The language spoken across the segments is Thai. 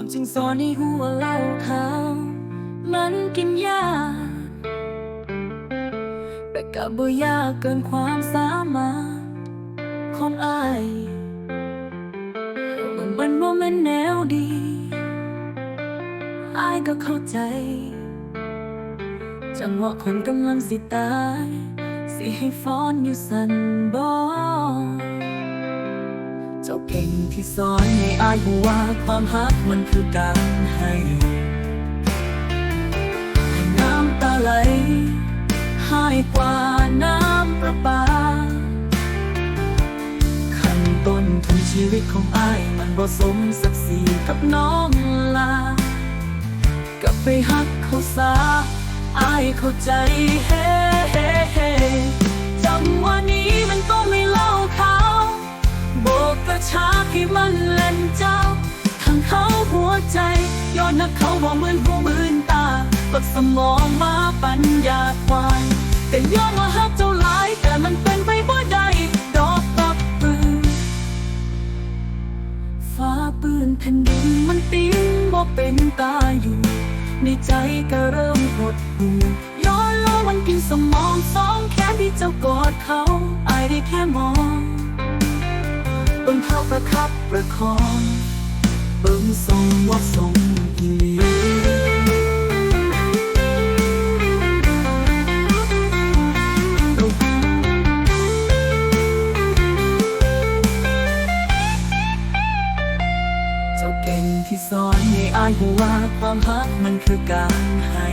ความจริงสอนในหัวเล่าข่ามันกินยาแต่ก็บ่ยากเกินความสามารถของอายมันมันบ่แม่นแนวดีอายก็เข้าใจ จังหวะคนกำลังสิตาย สิให้ฟ้อนอยู่สันบอเจ้าเก่งที่สอนให้อายว่าความฮักมันคือการให้ให้น้ำตาไหลให้กว่าน้ำประปาขั้นต้นทุนชีวิตของอายมันบ่สมศักดิ์ศรีกับน้องลากลับไปฮักเขาซาอายเข้าใจเฮ้ ย้อนนักเขาบอกเหมือนหูมืนตาปักสมองมาปัญญาควายแต่ยอนว่าฮักเจ้าหลายแต่มันเป็นไปบ่ได้ดอกปักปืนฟ้าปืนแผ่นดินมันติ้งบ่เป็นตาอยู่ ในใจก็เริ่มหดหูย้อนลงมันกินสมองสองแค่ที่เจ้ากอดเขาอายได้แค่มองเบิ่งเขาประคับประคอง บิ่งทรงว่าทรงอีหลีเจ้าเก่งที่สอนให้อายหัวว่าความฮักมันคือการให้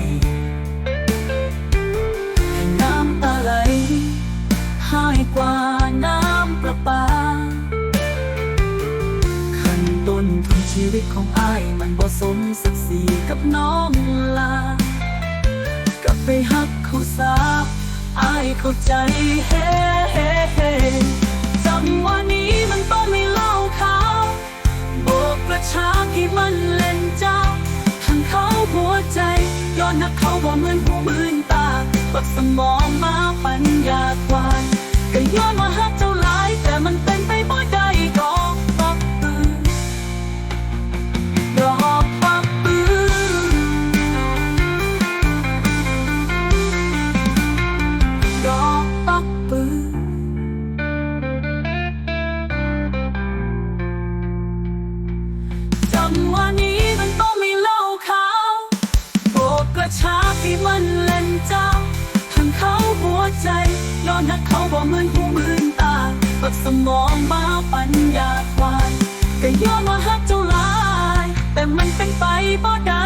ชีวิตของอายมันบ่สมศักดิ์ศรีกับน้องลากลับไปฮักเขาซาอายเข้าใจเฮ้เฮ้เฮ้จังหวะนี้มันต้องไม่เล่าเขาโบกกระชากให้มันเล่นเจ้าทั้งเขาหัวใจย้อนนักเขาบ่เหมือนหูมืนตาปักสมองมาปัญญาควายก็ย้อนมาฮักเจ้าลาย วันี้มันต้องมีเล่าเขาโบกกระชากให้มันเล่นเจ้าทั้งเขาหัวใจย้อนนักเขาบอกเหมือนหูมืนตาปักสมองมาปัญญาควายก็ย้อนว่าฮักเจ้าลาย แต่มันเป็นไปบ่ได้